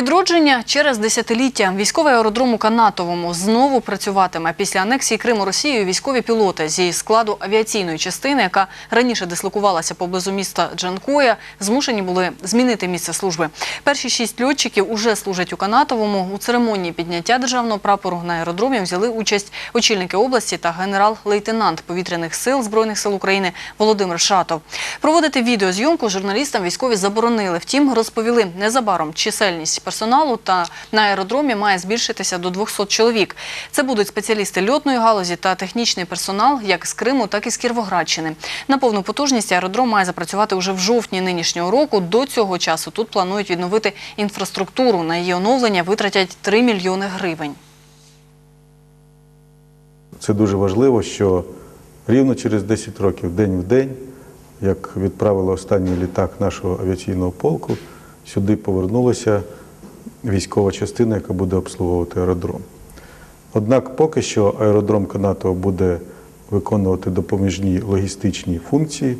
Відродження через десятиліття. Військовий аеродром у Канатовому знову працюватиме. Після анексії Криму Росією військові пілоти зі складу авіаційної частини, яка раніше дислокувалася поблизу міста Джанкоя, змушені були змінити місце служби. Перші шість льотчиків уже служать у Канатовому. У церемонії підняття державного прапору на аеродромі взяли участь очільники області та генерал-лейтенант повітряних сил Збройних сил України Володимир Шатов. Проводити відеозйомку журналістам військові заборонили. Втім, розповіли незабаром чисельність персоналу та на аеродромі має збільшитися до 200 чоловік. Це будуть спеціалісти льотної галузі та технічний персонал як з Криму, так і з Кіровоградщини. На повну потужність аеродром має запрацювати уже в жовтні нинішнього року. До цього часу тут планують відновити інфраструктуру. На її оновлення витратять 3 мільйони гривень. Це дуже важливо, що рівно через 10 років, день в день, як відправили останній літак нашого авіаційного полку, сюди повернулася військова частина, яка буде обслуговувати аеродром. Однак поки що аеродром Канатова буде виконувати допоміжні логістичні функції.